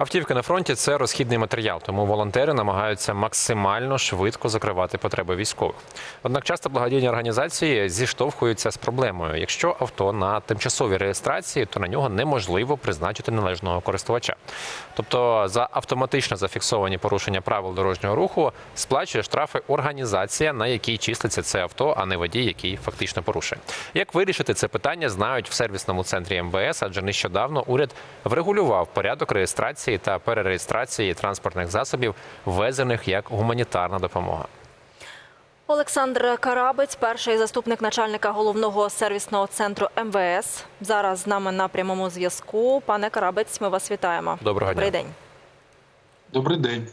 Автівки на фронті це розхідний матеріал, тому волонтери намагаються максимально швидко закривати потреби військових. Однак часто благодійні організації зіштовхуються з проблемою. Якщо авто на тимчасовій реєстрації, то на нього неможливо призначити належного користувача. Тобто за автоматично зафіксовані порушення правил дорожнього руху сплачує штрафи організація, на якій числиться це авто, а не водій, який фактично порушує. Як вирішити це питання, знають в сервісному центрі МВС, адже нещодавно уряд врегулював порядок реєстрації та перереєстрації транспортних засобів, ввезених як гуманітарна допомога. Олександр Карабець, перший заступник начальника головного сервісного центру МВС. Зараз з нами на прямому зв'язку. Пане Карабець, ми вас вітаємо. Доброго Добрий дня. день. Добрий день.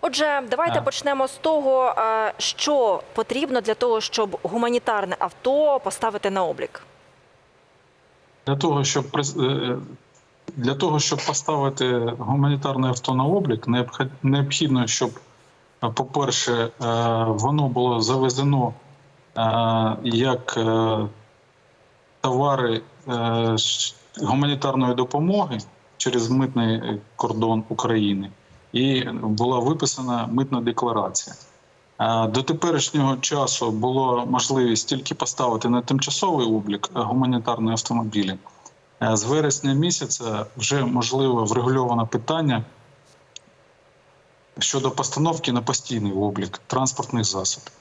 Отже, давайте А. почнемо з того, е, що потрібно для того, щоб гуманітарне авто поставити на облік. Для того, щоб приз- е, для того, щоб поставити гуманітарне авто на облік, необхідно, щоб, е, по-перше, е, воно було завезено е, як товари гуманітарної допомоги через митний кордон України, і була виписана митна декларація. До теперішнього часу було можливість тільки поставити на тимчасовий облік гуманітарні автомобілі. Е, З вересня місяця вже можливо врегульовано питання щодо постановки на постійний облік транспортних засобів.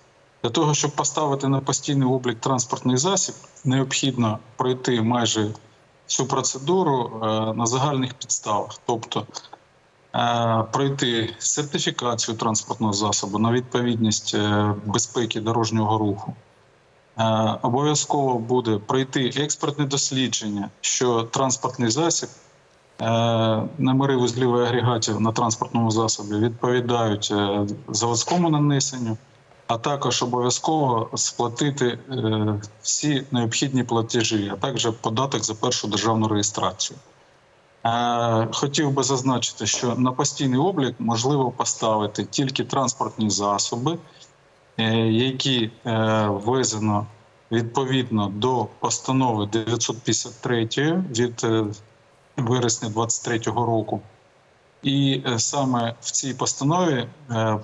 Для того, щоб поставити на постійний облік транспортний засіб, необхідно пройти майже всю процедуру е, на загальних підставах, тобто е, пройти сертифікацію транспортного засобу на відповідність безпеки дорожнього руху. Е, Обов'язково буде пройти експертне дослідження, що транспортний засіб, е, номери вузлів агрегатів на транспортному засобі відповідають е, заводському нанесенню, а також обов'язково сплатити всі необхідні платежі, а також податок за першу державну реєстрацію. Хотів би зазначити, що на постійний облік можливо поставити тільки транспортні засоби, які ввезено відповідно до постанови 953 від е, вересня 2023 року. І е, саме в цій постанові е,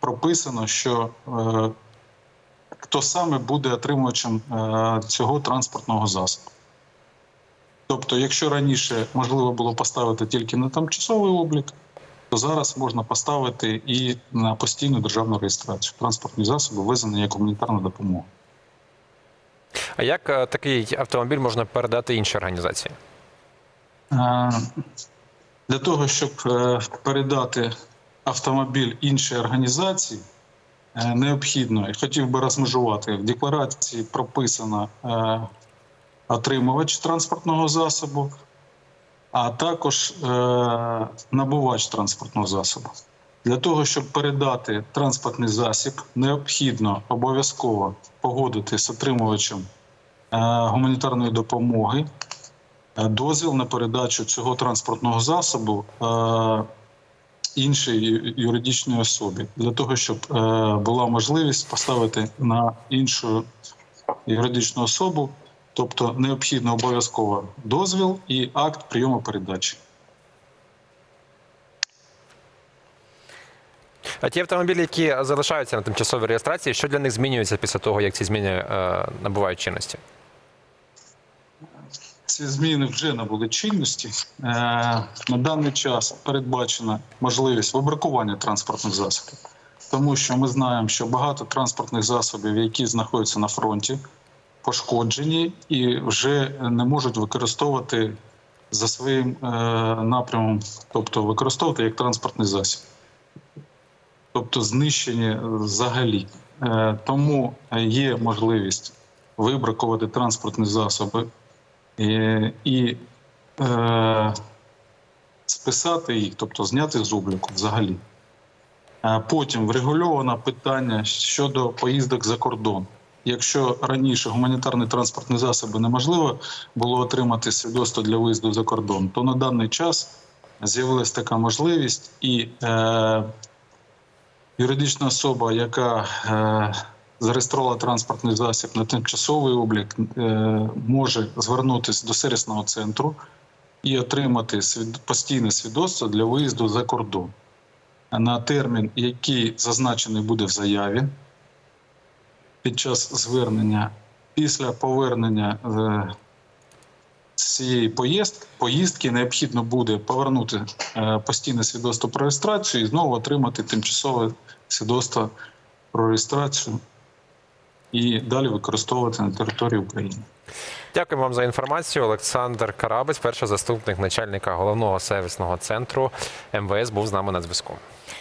прописано, що хто саме буде отримувачем цього транспортного засобу. Тобто, якщо раніше можливо було поставити тільки на тимчасовий облік, то зараз можна поставити і на постійну державну реєстрацію транспортні засоби, ввезені як гуманітарна допомога. А як е, такий автомобіль можна передати іншій організації? Для того, щоб е, передати автомобіль іншій організації, е, необхідно, і хотів би розмежувати, в декларації прописано отримувач транспортного засобу, а також набувач транспортного засобу. Для того, щоб передати транспортний засіб, необхідно обов'язково погодити з отримувачем гуманітарної допомоги е, дозвіл на передачу цього транспортного засобу е, іншій юридичній особі, для того, щоб е, була можливість поставити на іншу юридичну особу, тобто необхідно обов'язково дозвіл і акт прийому передачі. А ті автомобілі, які залишаються на тимчасовій реєстрації, що для них змінюється після того, як ці зміни е, набувають чинності? Ці зміни вже набули чинності. Е, На даний час передбачена можливість вибракування транспортних засобів, тому що ми знаємо, що багато транспортних засобів, які знаходяться на фронті, пошкоджені і вже не можуть використовувати за своїм е, напрямом, тобто використовувати як транспортний засіб, тобто знищені взагалі. Е, Тому є можливість вибракувати транспортні засоби і, і е, списати їх, тобто зняти з обліку взагалі. Потім врегульовано питання щодо поїздок за кордон. Якщо раніше гуманітарні транспортні засоби неможливо було отримати свідоцтво для виїзду за кордон, то на даний час з'явилася така можливість, і е, юридична особа, яка е, зареєструвала транспортний засіб на тимчасовий облік, е, може звернутися до сервісного центру і отримати постійне свідоцтво для виїзду за кордон на термін, який зазначений буде в заяві під час звернення. Після повернення е, цієї поїздки, поїздки необхідно буде повернути е, постійне свідоцтво про реєстрацію і знову отримати тимчасове свідоцтво про реєстрацію і далі використовувати на території України. Дякую вам за інформацію. Олександр Карабець, перший заступник начальника головного сервісного центру МВС, був з нами на зв'язку.